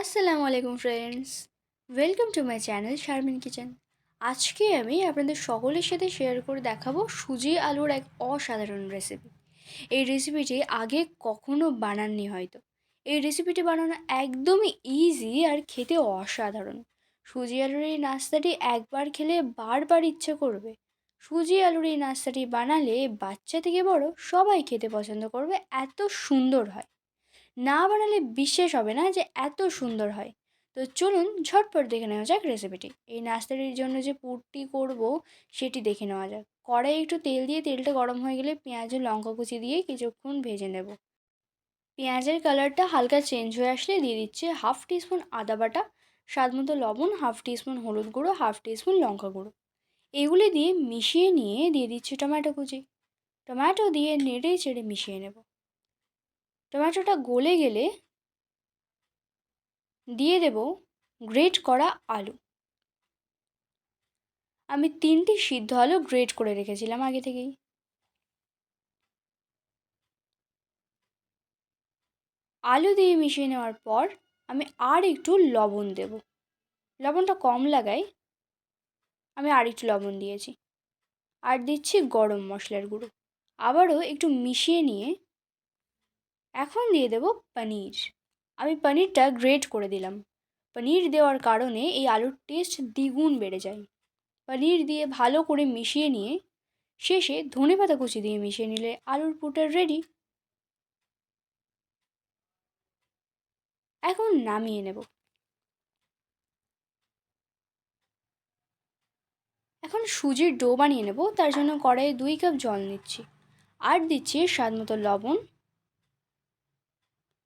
আসসালামু আলাইকুম friends welcome to my channel Sharmin kitchen আজকে আমি আপনাদের সকলের সাথে শেয়ার করে দেখাবো সুজি আলুর এক অসাধারণ রেসিপি এই রেসিপিটি আগে কখনো বানাননি হয়তো। এই রেসিপিটি বানানো একদমই ইজি আর খেতে অসাধারণ। সুজি আলুর এই নাস্তাটি একবার খেলে বারবার ইচ্ছে করবে। সুজি আলুর এই নাস্তাটি বানালে বাচ্চা থেকে বড় সবাই খেতে পছন্দ করবে, এত সুন্দর হয়। না বানালে বিশ্বাস হবে না যে এত সুন্দর হয়। তো চলুন ঝটপট দেখে নেওয়া যাক রেসিপিটি এই নাস্তাটির জন্য যে পুরটি করব সেটি দেখে নেওয়া যাক। কড়াই একটু তেল দিয়ে তেলটা গরম হয়ে গেলে পেঁয়াজ লঙ্কা কুচি দিয়ে কিছুক্ষণ ভেজে নেব। পেঁয়াজের কালারটা হালকা চেঞ্জ হয়ে আসলে দিয়ে দিচ্ছে হাফ টিস্পুন আদা বাটা স্বাদ মতো লবণ হাফ টিস্পুন হলুদ গুঁড়ো হাফ টিস্পুন লঙ্কা গুঁড়ো। এগুলি দিয়ে মিশিয়ে নিয়ে দিয়ে দিচ্ছে টমেটো কুচি। টমেটো দিয়ে নেড়ে চেড়ে মিশিয়ে নেব। টমেটোটা গলে গেলে দিয়ে দেব গ্রেট করা আলু। আমি তিনটি সিদ্ধ আলু গ্রেট করে রেখেছিলাম আগে থেকেই। আলু দিয়ে মিশিয়ে নেওয়ার পর আমি আর একটু লবণ দেব। লবণটা কম লাগাই, আমি আর একটু লবণ দিয়েছি। আর দিচ্ছি গরম মশলার গুঁড়ো। আবারও একটু মিশিয়ে নিয়ে এখন দিয়ে দেব পনির। আমি পনিরটা গ্রেট করে দিলাম। পনির দেওয়ার কারণে এই আলুর টেস্ট দ্বিগুণ বেড়ে যায়। পনির দিয়ে ভালো করে মিশিয়ে নিয়ে শেষে ধনে পাতা কুচি দিয়ে মিশিয়ে নিলে আলুর পুটার রেডি এখন নামিয়ে নেব। এখন সুজির ডো বানিয়ে নেব। তার জন্য কড়াইয়ে দুই কাপ জল নিচ্ছি। আর দিচ্ছি স্বাদ মতো লবণ।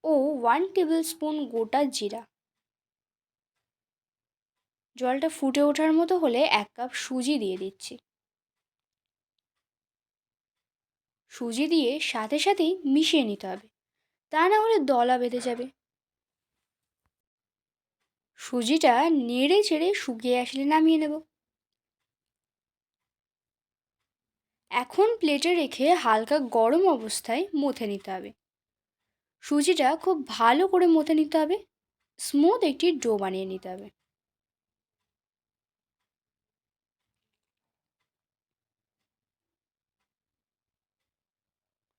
ও ওয়ান টেবিল স্পুন গোটা জিরা। জলটা ফুটে ওঠার মতো হলে এক কাপ সুজি দিয়ে দিচ্ছি। সুজি দিয়ে সাথে সাথেই মিশিয়ে নিতে হবে। তা না হলে দলা বেঁধে যাবে। সুজিটা নেড়ে চেড়ে শুকিয়ে আসলে নামিয়ে নেব। এখন প্লেটে রেখে হালকা গরম অবস্থায় মথে নিতে হবে। সুজিটা খুব ভালো করে মথে নিতে হবে। স্মুথ একটি ডো বানিয়ে নিতে হবে।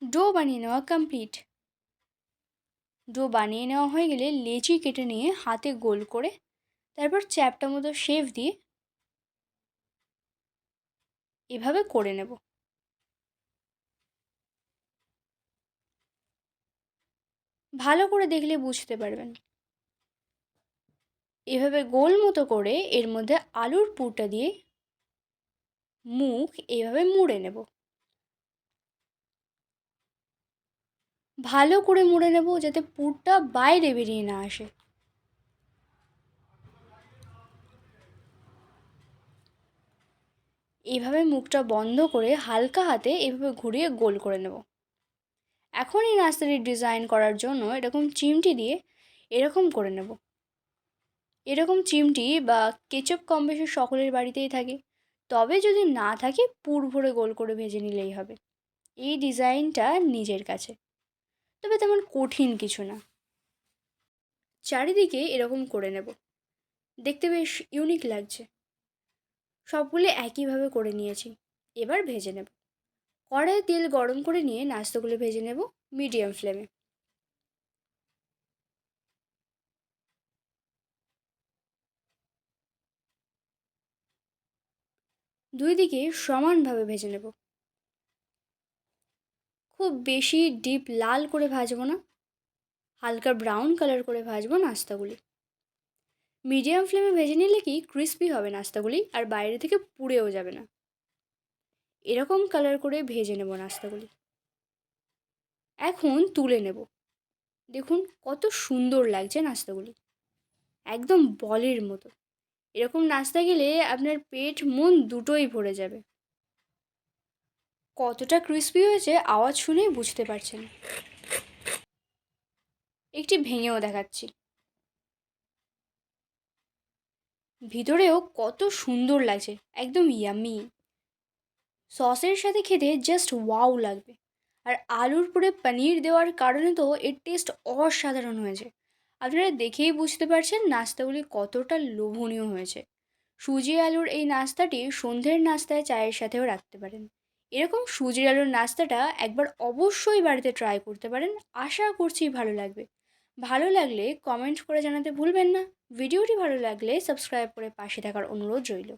ডো বানিয়ে নেওয়া কমপ্লিট ডো বানিয়ে নেওয়া হয়ে গেলে লেচি কেটে নিয়ে হাতে গোল করে তারপর চ্যাপটা মতো শেভ দিয়ে এভাবে করে নেব। ভালো করে দেখলে বুঝতে পারবেন। এভাবে গোল মতো করে এর মধ্যে আলুর পুরটা দিয়ে মুখ এভাবে মুড়ে নেব। ভালো করে মুড়ে নেব যাতে পুরটা বাইরে বেরিয়ে না আসে। এভাবে মুখটা বন্ধ করে হালকা হাতে এভাবে ঘুরিয়ে গোল করে নেব। এখন এই নাস্তাটি ডিজাইন করার জন্য এরকম চিমটি দিয়ে এরকম করে নেব। এরকম চিমটি বা কেচপ কম বেশি সকলের বাড়িতেই থাকে। তবে যদি না থাকে, পুর ভরে গোল করে ভেজে নিলেই হবে। এই ডিজাইনটা নিজের কাছে। তবে তেমন কঠিন কিছু না। চারিদিকে এরকম করে নেব। দেখতে বেশ ইউনিক লাগছে। সবগুলো একইভাবে করে নিয়েছি। এবার ভেজে নেব। কড়াই তেল গরম করে নিয়ে নাস্তাগুলো ভেজে নেব মিডিয়াম ফ্লেমে। দুই দিকে সমানভাবে ভেজে নেব। খুব বেশি ডিপ লাল করে ভাজবো না, হালকা ব্রাউন কালার করে ভাজবো নাস্তাগুলি। মিডিয়াম ফ্লেমে ভেজে নিলে কি ক্রিস্পি হবে নাস্তাগুলি, আর বাইরে থেকে পুড়েও যাবে না। এরকম কালার করে ভেজে নেব নাস্তাগুলি। এখন তুলে নেব। দেখুন কত সুন্দর লাগছে নাস্তাগুলি। একদম বলের মতো। এরকম নাস্তা গেলে আপনার পেট, মন দুটোই ভরে যাবে। কতটা ক্রিস্পি হয়েছে আওয়াজ শুনেই বুঝতে পারছেন। একটি ভেঙেও দেখাচ্ছি। ভিতরেও কত সুন্দর লাগছে, একদম ইয়ামি সসের সাথে খেতে জাস্ট ওয়াও লাগবে। আর আলুর পরে পনির দেওয়ার কারণে তো এর টেস্ট অসাধারণ হয়েছে। আপনারা দেখেই বুঝতে পারছেন নাস্তাগুলি কতটা লোভনীয় হয়েছে। সুজি আলুর এই নাস্তাটি সন্ধ্যের নাস্তায় চায়ের সাথেও রাখতে পারেন। এরকম সুজি আলুর নাস্তাটা একবার অবশ্যই বাড়িতে ট্রাই করতে পারেন, আশা করছি ভালো লাগবে। ভালো লাগলে কমেন্ট করে জানাতে ভুলবেন না। ভিডিওটি ভালো লাগলে সাবস্ক্রাইব করে পাশে থাকার অনুরোধ রইল।